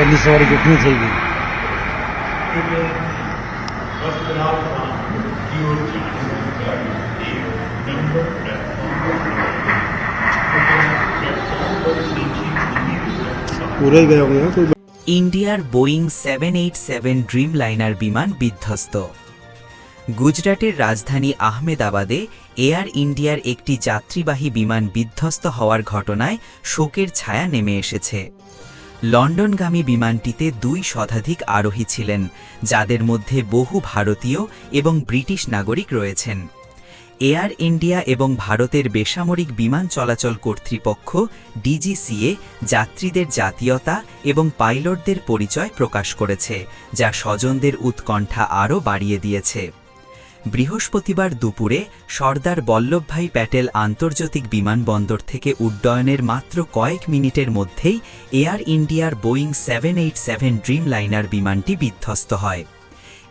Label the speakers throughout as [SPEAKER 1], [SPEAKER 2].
[SPEAKER 1] પહેલી સવારે કેટલી થઈ ગઈ
[SPEAKER 2] ইন্ডিয়ার Boeing seven eight seven Dreamliner বিমান বিধ্বস্ত। গুজরাটের রাজধানী আহমেদাবাদে এয়ার ইন্ডিয়ার একটি যাত্রীবাহী বিমান বিধ্বস্ত হওয়ার ঘটনায় শোকের ছায়া নেমে এসেছে। লন্ডনগামী বিমানটিতে দুই শতাধিক আরোহী ছিলেন, যাদের মধ্যে বহু ভারতীয় এবং ব্রিটিশ নাগরিক রয়েছেন। এয়ার ইন্ডিয়া এবং ভারতের বেসামরিক বিমান চলাচল কর্তৃপক্ষ, ডিজিসিএ, যাত্রীদের জাতীয়তা এবং পাইলটদের পরিচয় প্রকাশ করেছে, যা স্বজনদের উৎকণ্ঠা আরও বাড়িয়ে দিয়েছে। বৃহস্পতিবার দুপুরে সর্দার বল্লভভাই প্যাটেল আন্তর্জাতিক বিমানবন্দর থেকে উড্ডয়নের মাত্র কয়েক মিনিটের মধ্যেই এয়ার ইন্ডিয়ার Boeing seven eight seven Dreamliner বিমানটি বিধ্বস্ত হয়।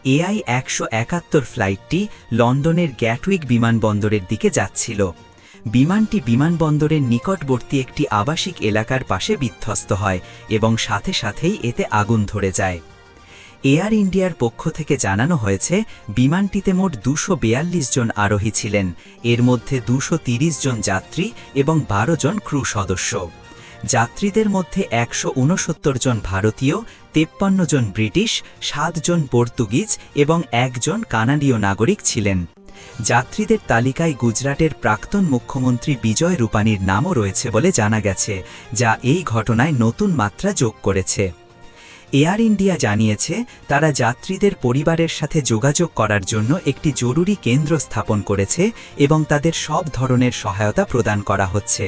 [SPEAKER 2] এআই একশো একাত্তর ফ্লাইটটি লন্ডনের গ্যাটউইক বিমানবন্দরের দিকে যাচ্ছিল। বিমানটি বিমানবন্দরের নিকটবর্তী একটি আবাসিক এলাকার পাশে বিধ্বস্ত হয় এবং সাথে সাথেই এতে আগুন ধরে যায়। এয়ার ইন্ডিয়ার পক্ষ থেকে জানানো হয়েছে, বিমানটিতে মোট দুশো জন আরোহী ছিলেন। এর মধ্যে দুশো জন যাত্রী এবং বারো জন ক্রু সদস্য। যাত্রীদের মধ্যে একশো উনসত্তর জন ভারতীয়, তেপ্পান্ন জন ব্রিটিশ, সাত জন পর্তুগিজ এবং একজন কানাডীয় নাগরিক ছিলেন। যাত্রীদের তালিকায় গুজরাটের প্রাক্তন মুখ্যমন্ত্রী বিজয় রূপানীর নামও রয়েছে বলে জানা গেছে, যা এই ঘটনায় নতুন মাত্রা যোগ করেছে। এয়ার ইন্ডিয়া জানিয়েছে, তারা যাত্রীদের পরিবারের সাথে যোগাযোগ করার জন্য একটি জরুরি কেন্দ্র স্থাপন করেছে এবং তাদের সব ধরনের সহায়তা প্রদান করা হচ্ছে।